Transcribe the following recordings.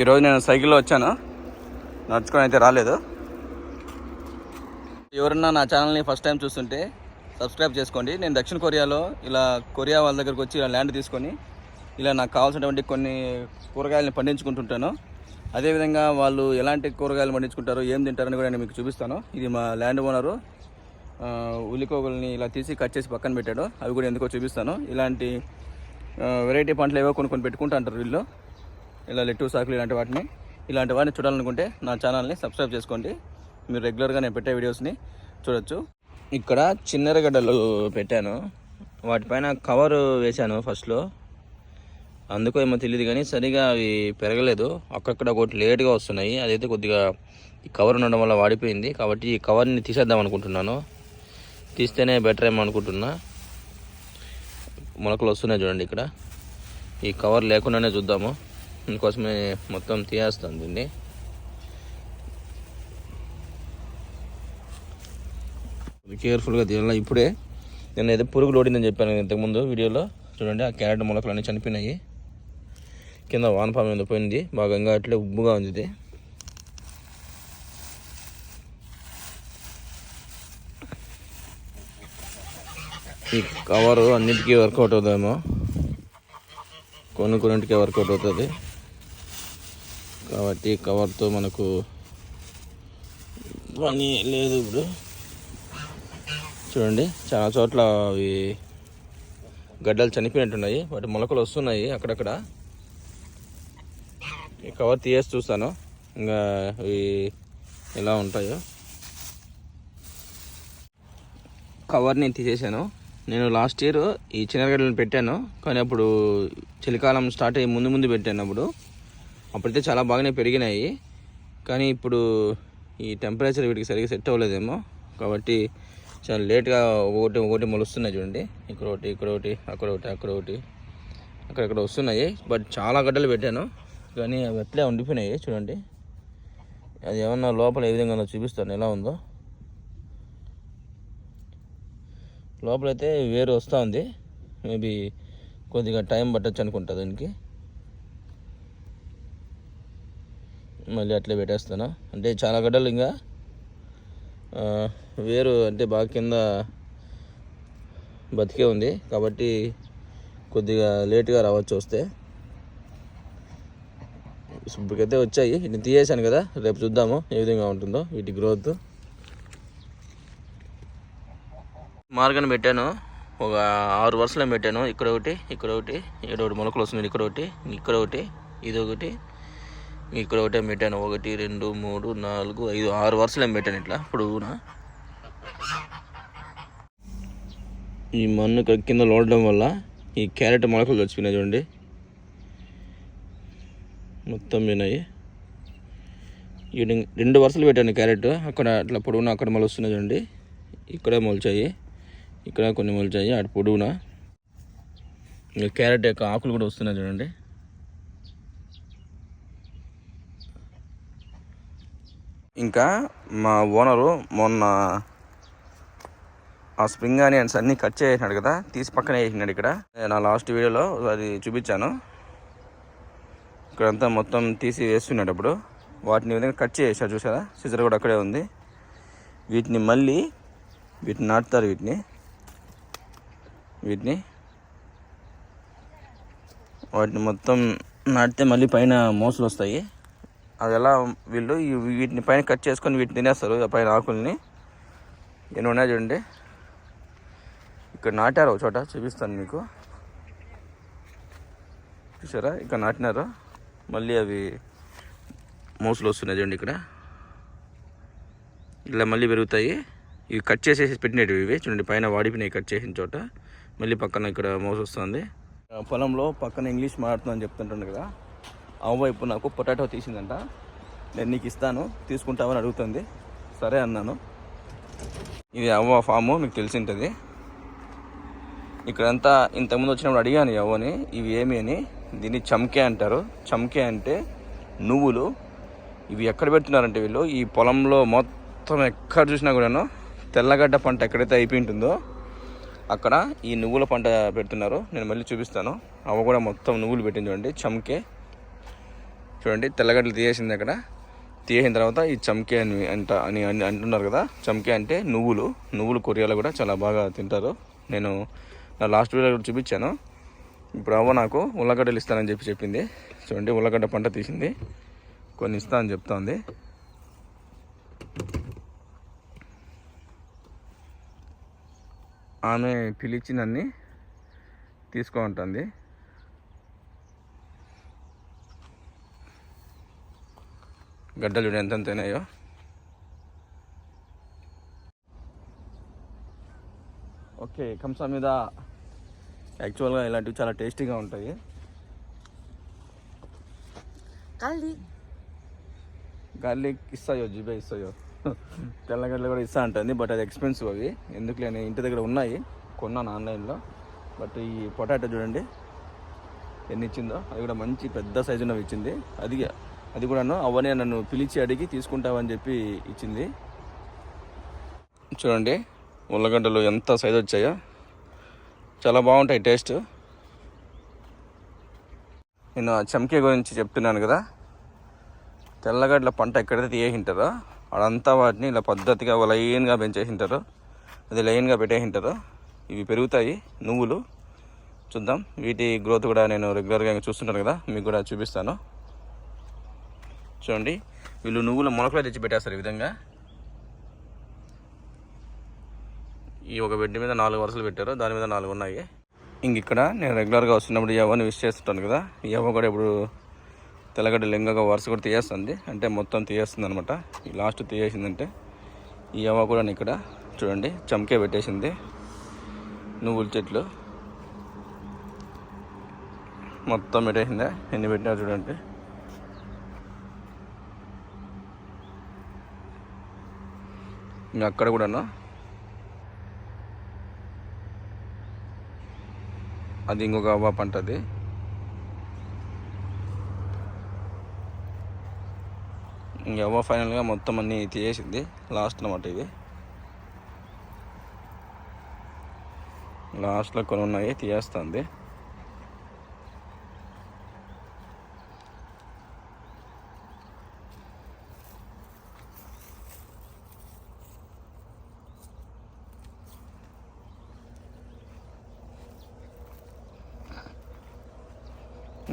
ఈరోజు నేను సైకిల్లో వచ్చాను. నడుచుకొని అయితే రాలేదు. ఎవరన్నా నా ఛానల్ని ఫస్ట్ టైం చూస్తుంటే సబ్స్క్రైబ్ చేసుకోండి. నేను దక్షిణ కొరియాలో ఇలా కొరియా వాళ్ళ దగ్గరకు వచ్చి ఇలా ల్యాండ్ తీసుకొని ఇలా నాకు కావాల్సినటువంటి కొన్ని కూరగాయలను పండించుకుంటుంటాను. అదేవిధంగా వాళ్ళు ఎలాంటి కూరగాయలు పండించుకుంటారో ఏం తింటారని కూడా నేను మీకు చూపిస్తాను. ఇది మా ల్యాండ్ ఓనరు ఆ, ఉల్లికోగుల్ని ఇలా తీసి కట్ చేసి పక్కన పెట్టాడు. అవి కూడా ఎందుకో చూపిస్తాను. ఇలాంటి వెరైటీ పంటలు ఏవో కొన్ని కొన్ని పెట్టుకుంటా అంటారు వీళ్ళు. ఇలా లెట్టు సాకులు ఇలాంటి వాటిని ఇలాంటి వాటిని చూడాలనుకుంటే నా ఛానల్ని సబ్స్క్రైబ్ చేసుకోండి. మీరు రెగ్యులర్గా నేను పెట్టే వీడియోస్ని చూడొచ్చు. ఇక్కడ చిన్నరగడ్డలు పెట్టాను. వాటిపైన కవర్ వేశాను ఫస్ట్లో. అందుకో ఏమో తెలియదు కానీ సరిగా అవి పెరగలేదు. అక్కడక్కడ ఒకటి లేట్గా వస్తున్నాయి. అదైతే కొద్దిగా ఈ కవర్ ఉండడం వల్ల వాడిపోయింది. కాబట్టి ఈ కవర్ని తీసేద్దాం అనుకుంటున్నాను. తీస్తేనే బెటర్ ఏమో అనుకుంటున్నా. మొలకలు వస్తున్నాయి చూడండి ఇక్కడ. ఈ కవర్ లేకుండానే చూద్దాము. అందుకోసమే మొత్తం తీయాస్తుంది దీన్ని. కేర్ఫుల్గా తీయాలి. ఇప్పుడే నేను ఏదో పురుగులు ఓడిందని చెప్పాను ఇంతకుముందు వీడియోలో. చూడండి ఆ క్యారెట్ మొలకలు అన్నీ చనిపోయినాయి. కింద వానపాము మీద పోయింది? బాగా ఇంకా అట్లే ఉబ్బుగా ఉంది ఇది. ఈ కవరు అన్నిటికీ వర్కౌట్ అవుతుందేమో కొన్ని కొన్నింటికి వర్కౌట్ అవుతుంది. కాబట్టి కవర్తో మనకు పని లేదు ఇప్పుడు. చూడండి చాలా చోట్ల అవి గడ్డలు చనిపోయినట్టున్నాయి వాటి మొలకలు వస్తున్నాయి అక్కడక్కడ. ఈ కవర్ తీయేసి చూస్తాను ఇంకా అవి ఎలా ఉంటాయో. కవర్ని తీసేసాను నేను లాస్ట్ ఇయర్ ఈ చిన్నగడ్డలను పెట్టాను కానీ అప్పుడు చలికాలం స్టార్ట్ అయ్యి ముందు ముందు పెట్టాను అప్పుడు. అప్పుడైతే చాలా బాగానే పెరిగినాయి. కానీ ఇప్పుడు ఈ టెంపరేచర్ వీటికి సరిగ్గా సెట్ అవ్వలేదేమో. కాబట్టి చాలా లేట్గా ఒకటి ఒకటి మొలుస్తున్నాయి చూడండి. ఇక్కడ ఒకటి ఇక్కడ ఒకటి అక్కడ ఒకటి అక్కడ ఒకటి అక్కడక్కడ వస్తున్నాయి. బట్ చాలా గడ్డలు పెట్టాను. కానీ అవి అట్లే ఉండిపోయినాయి. చూడండి. అది ఏమన్నా లోపల ఏ విధంగా చూపిస్తాను. ఎలా ఉందో. లోపలైతే వేరు వస్తూ ఉంది. మేబీ కొద్దిగా టైం పట్టచ్చు అనుకుంటా దానికి. మళ్ళీ అట్లే పెట్టేస్తాను? అంటే చాలా గడ్డలు ఇంకా. వేరు అంటే బాగా కింద బతికే ఉంది. కాబట్టి కొద్దిగా లేట్గా రావచ్చు వస్తే. ఇప్పటికైతే వచ్చాయి. నేను తీయేసాను కదా. రేపు చూద్దాము ఏ విధంగా ఉంటుందో వీటి గ్రోత్ మార్గం పెట్టాను. ఒక ఆరు వరుసలు పెట్టాను. ఇక్కడ ఒకటి ఇక్కడ ఒకటి ఇక్కడ ఒకటి మొలకలు వస్తున్నాయి. ఇక్కడ ఒకటి ఇక్కడ ఒకటి ఇది ఒకటి. ఇక్కడ ఒకటి పెట్టాను ఒకటి రెండు మూడు నాలుగు ఐదు ఆరు వరుసలు ఏం పెట్టాను ఇట్లా. పొడవునా ఈ మన్ను ఇక్కడ కింద లోడడం వల్ల ఈ క్యారెట్ మొలకలు చచ్చిపోయినాయి చూడండి. మొత్తం పోయినాయి. రెండు వరుసలు పెట్టాను క్యారెట్. అక్కడ అట్లా పొడవునా అక్కడ మొలుస్తున్నాయి చూడండి. ఇక్కడ మొలిచాయి. ఇక్కడ కొన్ని మొలిచాయి అటు పొడవునా. క్యారెట్ యొక్క ఆకులు కూడా వస్తున్నాయి చూడండి. ఇంకా మా ఓనరు మొన్న ఆ స్ప్రింగ్ ఆనియన్స్ అన్నీ కట్ చేసినాడు కదా తీసి పక్కన వేసినాడు ఇక్కడ. నా లాస్ట్ వీడియోలో అది చూపించాను. ఇక్కడంతా మొత్తం తీసి వేస్తున్నాడు అప్పుడు. వాటిని విధంగా కట్ చేసాడు చూసారా? సిజర్ కూడా అక్కడే ఉంది. వీటిని మళ్ళీ వీటిని నాటుతారు వీటిని. వీటిని వాటిని మొత్తం నాటితే మళ్ళీ పైన మోసలు వస్తాయి. అది ఎలా వీళ్ళు వీటిని పైన కట్ చేసుకొని వీటిని తినేస్తారు పైన ఆకుల్ని. నేను ఉన్నాయి చూడండి. ఇక్కడ నాటారు ఒక చోట చూపిస్తాను మీకు. చూసారా? ఇక్కడ నాటినారు? మళ్ళీ అవి మోసులు వస్తున్నాయి చూడండి ఇక్కడ. ఇలా మళ్ళీ పెరుగుతాయి. ఇవి కట్ చేసేసి పెట్టినవి ఇవి. చూడండి పైన వాడిపోయినాయి కట్ చేసిన చోట. మళ్ళీ పక్కన ఇక్కడ మోసొస్తుంది పొలంలో పక్కన ఇంగ్లీష్ మాట్లాడుతుందని చెప్తుంటాను కదా. అవ్వైపు ఇప్పుడు నాకు పొటాటో తీసిందంట. నేను నీకు ఇస్తాను తీసుకుంటావని అడుగుతుంది. సరే అన్నాను. ఇది అవ్వ ఫాము మీకు తెలిసి ఉంటుంది ఇక్కడంతా ఇంతకుముందు వచ్చినప్పుడు అడిగాను ఈ అవ్వని ఇవి ఏమి అని. దీన్ని చమ్కే అంటారు. చమ్కే అంటే నువ్వులు. ఇవి ఎక్కడ పెడుతున్నారంటే వీళ్ళు? ఈ పొలంలో మొత్తం ఎక్కడ చూసినా కూడాను తెల్లగడ్డ పంట ఎక్కడైతే అయిపోయి ఉంటుందో అక్కడ ఈ నువ్వుల పంట పెడుతున్నారు. నేను మళ్ళీ చూపిస్తాను. అవ కూడా మొత్తం నువ్వులు పెట్టింది చూడండి చమ్కే. చూడండి తెల్లగడ్డలు తీసేసింది అక్కడ. తీసిన తర్వాత ఈ చమ్కే అని అంట అని అంటున్నారు కదా. చమ్కే అంటే నువ్వులు. నువ్వులు కొరియాలో కూడా చాలా బాగా తింటారు. నేను నా లాస్ట్ వీడియో కూడా చూపించాను. ఇప్పుడు అవ్వ నాకు ఉల్లగడ్డలు ఇస్తానని చెప్పి చెప్పింది. చూడండి ఉల్లగడ్డ పంట తీసింది. కొన్ని ఇస్తా అని చెప్తోంది. ఆమె పిలిచి నన్ను తీసుకోమంటుంది గడ్డలు చూడు ఎంత తినాయో ఓకే కంసా మీద యాక్చువల్గా ఇలాంటివి చాలా టేస్టీగా ఉంటాయి. గార్లిక్ ఇస్తాయో జిబే ఇస్తాయో? తెల్లగడ్డలు కూడా ఇస్తా ఉంటుంది బట్ అది ఎక్స్పెన్సివ్ అవి. ఎందుకు లేని ఇంటి దగ్గర ఉన్నాయి కొన్నాను ఆన్లైన్లో. బట్ ఈ పొటాటో చూడండి ఎన్ని ఇచ్చిందో? అది కూడా మంచి పెద్ద సైజు ఉన్నవి ఇచ్చింది. అది అది కూడాను అవన్నీ నన్ను పిలిచి అడిగి తీసుకుంటావని చెప్పి ఇచ్చింది. చూడండి ఉల్లగడ్డలు ఎంత సైజు వచ్చాయో. చాలా బాగుంటాయి టేస్ట్ నేను ఆ చమ్కే గురించి చెప్తున్నాను కదా. తెల్లగడ్డల పంట ఎక్కడైతే తీయేసింటారో అడంతా వాటిని ఇలా పద్ధతిగా లైన్గా పెంచేసింటారు అది లైన్గా పెట్టేసింటారు ఇవి పెరుగుతాయి నువ్వులు. చూద్దాం. వీటి గ్రోత్ కూడా నేను రెగ్యులర్గా చూస్తుంటాను కదా. మీకు కూడా చూపిస్తాను. చూడండి. వీళ్ళు నువ్వులు మొలకలు తెచ్చి పెట్టేస్తారు ఈ విధంగా. ఈ ఒక బెడ్ మీద నాలుగు వరుసలు పెట్టారు. దాని మీద నాలుగు ఉన్నాయి. ఇంక ఇక్కడ నేను రెగ్యులర్గా వస్తున్నప్పుడు ఈ విష్ చేస్తుంటాను కదా. ఈ కూడా ఇప్పుడు తెల్లగడ్డ లింగగా వరుస కూడా తీయేస్తుంది. అంటే మొత్తం తీయేస్తుంది అనమాట ఈ లాస్ట్ తీయేసిందంటే ఈ యవ్వ కూడా ఇక్కడ చూడండి చమకే పెట్టేసింది. నువ్వుల చెట్లు. మొత్తం పెట్టేసిందే? ఎన్ని పెట్టినా చూడండి. ఇంకా అక్కడ కూడాను? అది ఇంకొక అవ్వ పంట అది. ఇంక అవ్వ ఫైనల్గా మొత్తం అన్నీ తీసేసింది. లాస్ట్ అనమాట ఇది. లాస్ట్లో కొన్ని ఉన్నాయి తీయేస్తుంది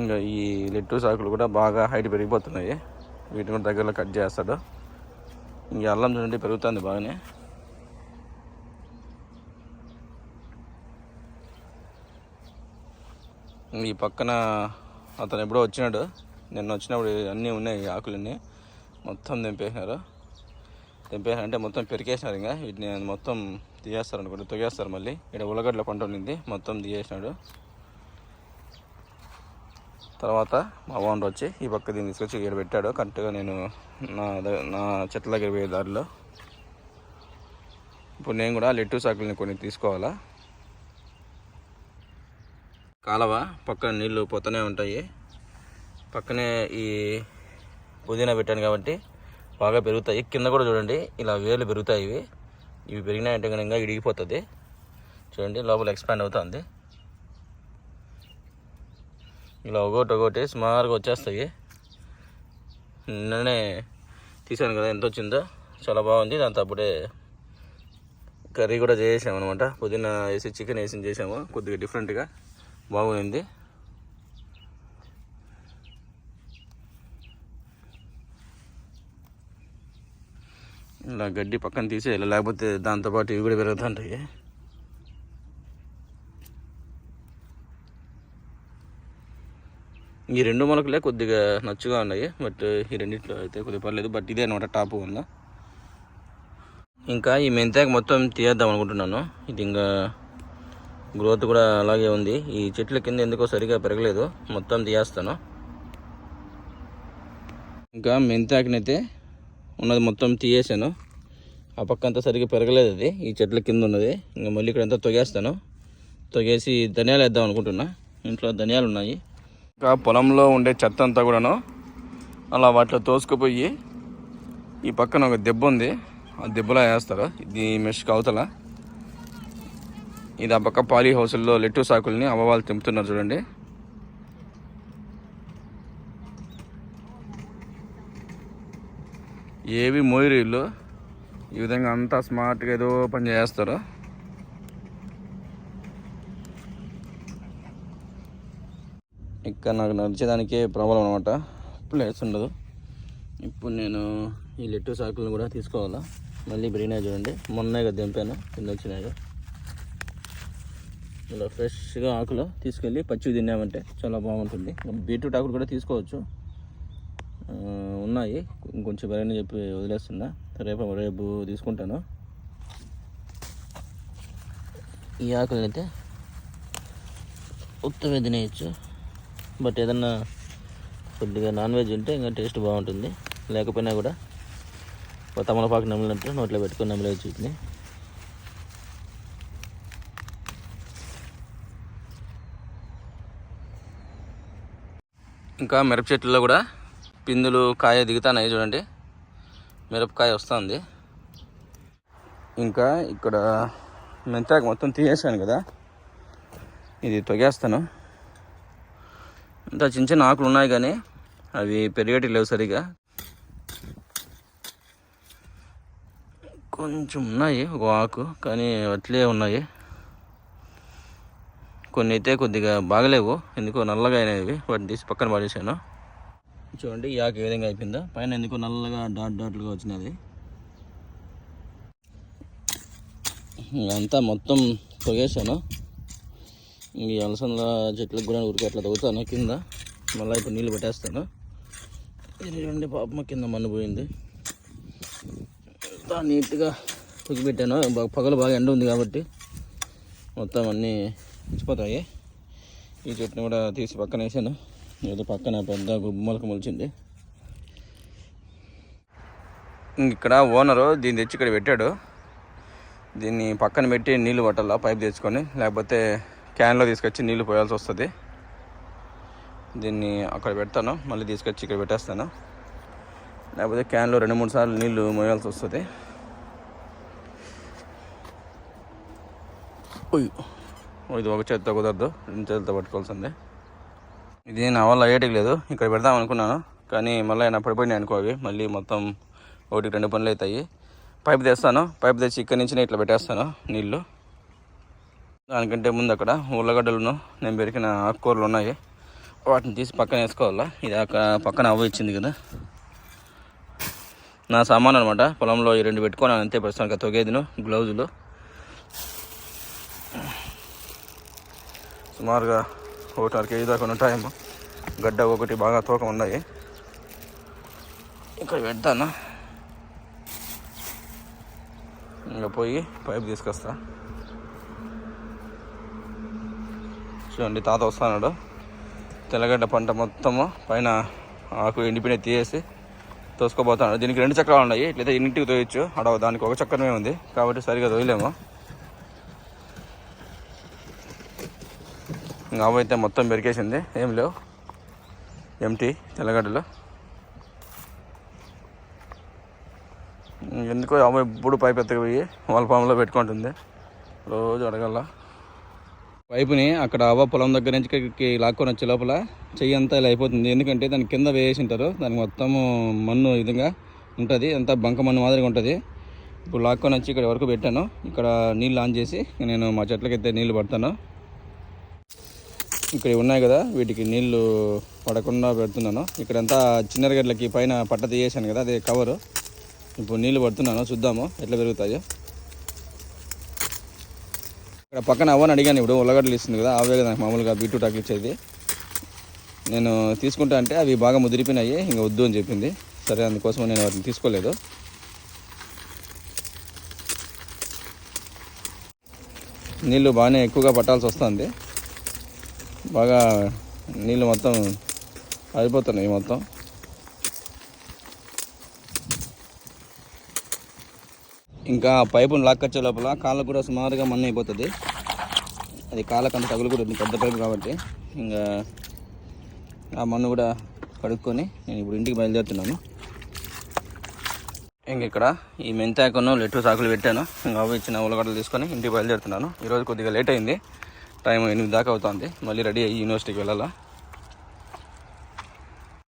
ఇంకా ఈ లెట్టు సాకులు కూడా బాగా హైట్ పెరిగిపోతున్నాయి. వీటిని కూడా దగ్గరలో కట్ చేస్తాడు. ఇంకా అల్లం చూడండి పెరుగుతుంది బాగానే. ఈ పక్కన అతను ఎప్పుడో వచ్చినాడు. నిన్న వచ్చినప్పుడు అన్నీ ఉన్నాయి ఈ ఆకులన్నీ. మొత్తం తెంపేసినారు. తెంపేసినారు అంటే మొత్తం పెరికేసినారు ఇంకా. వీటిని మొత్తం తీయేస్తారు అనుకుంటే తొగేస్తారు మళ్ళీ. ఇక్కడ ఉల్లగడ్డల పంట ఉండింది మొత్తం తీయేసినాడు. తర్వాత మా ఓనర్ వచ్చి ఈ పక్క దీన్ని తీసుకొచ్చి ఇక్కడ పెట్టాడు. కరెక్ట్గా నేను నా నా చెట్ల దగ్గర పోయే దారిలో. ఇప్పుడు నేను కూడా లెట్టు సాకుల్ని కొన్ని తీసుకోవాలా? కాలవ పక్కన నీళ్ళు పోతూనే ఉంటాయి. పక్కనే ఈ పుదీనా పెట్టాను కాబట్టి బాగా పెరుగుతాయి. కింద కూడా చూడండి ఇలా వేర్లు పెరుగుతాయి ఇవి. ఇవి పెరిగినాయంటే కనుక ఇడిగిపోతుంది. చూడండి లోపల ఎక్స్పాండ్ అవుతుంది. ఇలా ఒకటి ఒకటి సుమారుగా వచ్చేస్తాయి. నిన్ననే తీసాను కదా ఎంత వచ్చిందో. చాలా బాగుంది. దాంతో అప్పుడే కర్రీ కూడా చేసాము అనమాట పుదీనా వేసి చికెన్ వేసి చేసాము. కొద్దిగా డిఫరెంట్గా బాగుంది. ఇలా గడ్డి పక్కన తీసేయాలి. లేకపోతే దాంతోపాటు ఇవి కూడా పెరుగుతుంటాయి. ఈ రెండు మొలకలే కొద్దిగా నచ్చుగా ఉన్నాయి బట్ ఈ రెండిట్లో అయితే కొద్దిగా పర్లేదు. బట్ ఇదే అనమాట టాప్ ఉందా? ఇంకా ఈ మెంతాకు మొత్తం తీయేద్దాం అనుకుంటున్నాను. ఇది ఇంకా గ్రోత్ కూడా అలాగే ఉంది. ఈ చెట్ల కింద ఎందుకో సరిగా పెరగలేదు. మొత్తం తీయేస్తాను ఇంకా మెంతాకునైతే ఉన్నది మొత్తం తీయేసాను ఆ పక్క అంతా సరిగ్గా పెరగలేదు అది. ఈ చెట్ల కింద ఉన్నది. ఇంకా మళ్ళీ ఇక్కడ అంతా తొగేస్తాను. తొగేసి ధనియాలు వేద్దాం అనుకుంటున్నా. ఇంట్లో ధనియాలు ఉన్నాయి. పొలంలో ఉండే చెత్త అంతా కూడాను అలా వాటిలో తోసుకుపోయి ఈ పక్కన ఒక దెబ్బ ఉంది. ఆ దెబ్బలా వేస్తారు. ఇది మెష్కి అవతల ఇది ఆ పక్క పాలీ హౌసుల్లో లెట్టు సాకుల్ని అవ్వవాళ్ళు తెంపుతున్నారు చూడండి. ఏవి మోయిరు ఈ విధంగా అంతా స్మార్ట్గా ఏదో పని చేస్తారు. ఇక్కడ నాకు నడిచేదానికే ప్రాబ్లం అనమాట ప్లేస్ ఉండదు. ఇప్పుడు నేను ఈ లెట్టు సాకులను కూడా తీసుకోవాలా? మళ్ళీ బ్రీనా చూడండి. మొన్నగా దింపాను కింద వచ్చినాయి. ఇలా ఫ్రెష్గా ఆకులు తీసుకెళ్ళి పచ్చివి తిన్నామంటే చాలా బాగుంటుంది. బీట్రూట్ ఆకులు కూడా తీసుకోవచ్చు. ఉన్నాయి. ఇంకొంచెం బరైన చెప్పి వదిలేస్తున్నా. రేపు రేపు తీసుకుంటాను. ఈ ఆకులను అయితే ఉత్తమే తినేయచ్చు. బట్ ఏదన్నా కొద్దిగా నాన్ వెజ్ ఉంటే ఇంకా టేస్ట్ బాగుంటుంది. లేకపోయినా కూడా ఒక తమలపాకు నమిలినట్టు నోట్లో పెట్టుకొని నమిలేయచ్చు వీటిని. ఇంకా మిరప చెట్లలో కూడా పిందులు కాయ దిగుతానాయి చూడండి. మిరపకాయ వస్తుంది. ఇంకా ఇక్కడ మెంతాకు మొత్తం తీసేసాను కదా. ఇది తొగేస్తాను. ఇంత చిన్న చిన్న ఆకులు ఉన్నాయి కానీ అవి పెరిగేటి లేవు సరిగా. కొంచెం ఉన్నాయి ఒక ఆకు కానీ అట్లే ఉన్నాయి. కొన్ని అయితే కొద్దిగా బాగలేవు ఎందుకో నల్లగా అయినవి వాటిని తీసి పక్కన పడేసాను. చూడండి ఈ ఆకు ఏ విధంగా అయిపోయిందో. పైన ఎందుకో నల్లగా డాట్ డాట్లుగా వచ్చినది. అంతా మొత్తం తొగేసాను ఈ అలసంద చెట్లకు కూడా ఊరికి అట్లా తగ్గుతాను కింద మళ్ళీ ఇప్పుడు నీళ్ళు పెట్టేస్తాను. రెండు పాపమ్మ కింద మన్ను పోయింది. అంతా నీట్గా తొక్కి పెట్టాను బాగా పగలు బాగా ఎండ ఉంది కాబట్టి మొత్తం అన్నీ ఇచ్చిపోతాయి ఈ చెట్టుని కూడా తీసి పక్కన వేసాను. ఏదో పక్కన పెద్ద గుమ్మలక మొలిచింది. ఇక్కడ ఓనరు దీన్ని తెచ్చి ఇక్కడ పెట్టాడు. దీన్ని పక్కన పెట్టి నీళ్ళు పట్టాలా పైప్ తెచ్చుకొని లేకపోతే క్యాన్లో తీసుకొచ్చి నీళ్ళు పోయాల్సి వస్తుంది. దీన్ని అక్కడ పెడతాను. మళ్ళీ తీసుకొచ్చి ఇక్కడ పెట్టేస్తాను. లేకపోతే క్యాన్లో రెండు మూడు సార్లు నీళ్ళు మోయాల్సి వస్తుంది. ఇది ఒక చేతితో కుదరదు. రెండు చేతులతో పట్టుకోవాల్సిందే. ఇది నా వల్ల అయ్యేటికి లేదు. ఇక్కడ పెడదాం అనుకున్నాను. కానీ మళ్ళీ ఆయన పడిపోయినాయి అనుకో అవి. మళ్ళీ మొత్తం ఒకటి రెండు పనులు అవుతాయి. పైప్ తెస్తాను. పైప్ తెచ్చి ఇక్కడి నుంచి నేను ఇట్లా పెట్టేస్తాను నీళ్ళు దానికంటే ముందు అక్కడ ఉల్లగడ్డలను నేను పెరిగిన ఆకుకూరలు ఉన్నాయి వాటిని తీసి పక్కన వేసుకోవాలా? ఇది అక్కడ పక్కన అవ్వ ఇచ్చింది కదా. నా సామాన్ అనమాట పొలంలో ఈ రెండు పెట్టుకొని అంతే ప్రస్తుతానికి తొగేదిను గ్లౌజులు. సుమారుగా ఒకటిన్నర కేజీ దాకా ఉంటాయేమో. గడ్డ ఒకటి బాగా తూకం ఉన్నాయి. ఇక్కడ పెడతాను? ఇంకా పోయి పైపు తీసుకొస్తాను చూడండి తాత వస్తున్నాడు. తెల్లగడ్డ పంట మొత్తము పైన ఆకు ఎండిపోయిన తీసేసి తోసుకోబోతున్నాడు దీనికి రెండు చక్రాలు ఉన్నాయి. ఇట్లయితే ఇంటికి తోయచ్చు. అక్కడ దానికి ఒక చక్రమే ఉంది. కాబట్టి సరిగా తోయలేము. ఇంకా అయితే మొత్తం పెరికేసింది ఏం లేవు. ఎంటీ తెల్లగడ్డలు. ఎందుకో అమ్మ ఎప్పుడు పైపు ఎత్తకపోయి వాళ్ళ పాములో పెట్టుకుంటుంది. రోజు అడగల. పైపుని అక్కడ అవ్వ పొలం దగ్గర నుంచి ఇక్కడికి లాక్కొని వచ్చే లోపల చెయ్యి అంతా ఇలా అయిపోతుంది. ఎందుకంటే దాని కింద వేసి ఉంటారు. దానికి మొత్తము మన్ను విధంగా ఉంటుంది. అంతా బంక మన్ను మాదిరిగా ఉంటుంది. ఇప్పుడు లాక్కొని వచ్చి ఇక్కడ వరకు పెట్టాను. ఇక్కడ నీళ్ళు ఆన్ చేసి నేను మా చెట్లకైతే నీళ్ళు పడతాను. ఇక్కడ ఉన్నాయి కదా వీటికి నీళ్ళు పడకుండా పెడుతున్నాను. ఇక్కడంతా చిన్నరగడ్లకి పైన పట్ట తీయేసాను కదా అదే కవరు ఇప్పుడు నీళ్ళు పడుతున్నాను. చూద్దాము ఎట్లా పెరుగుతాయో. ఇక్కడ పక్కన అవ్వని అడిగాను ఇప్పుడు ఉల్లగడ్డలు ఇస్తుంది కదా అవే కదా నాకు మామూలుగా బీట్రూట్ ఆకులు ఇచ్చేది నేను తీసుకుంటా అంటే అవి బాగా ముదిరిపోయినాయి ఇంకా వద్దు అని చెప్పింది. సరే అందుకోసం నేను వాటిని తీసుకోలేదు. నీళ్ళు బాగానే ఎక్కువగా పట్టాల్సి వస్తుంది. బాగా నీళ్ళు మొత్తం అయిపోతున్నాయి మొత్తం. ఇంకా పైపును లాక్కొచ్చే లోపల కాళ్ళకు కూడా సుమారుగా మన్ను అయిపోతుంది. అది కాళ్ళకు అంత తగులు కూడా ఉంది పెద్ద పైపు కాబట్టి. ఇంకా ఆ మన్ను కూడా కడుక్కొని నేను ఇప్పుడు ఇంటికి బయలుదేరుతున్నాను. ఇంక ఇక్కడ ఈ మెంతాకును లెట్టు సాకులు పెట్టాను. ఇంకా అవి ఇచ్చిన ఉల్లగడ్డలు తీసుకొని ఇంటికి బయలుదేరుతున్నాను. ఈరోజు కొద్దిగా లేట్ అయింది. టైం ఎనిమిది దాకా అవుతుంది. మళ్ళీ రెడీ అయ్యి యూనివర్సిటీకి వెళ్ళాలా.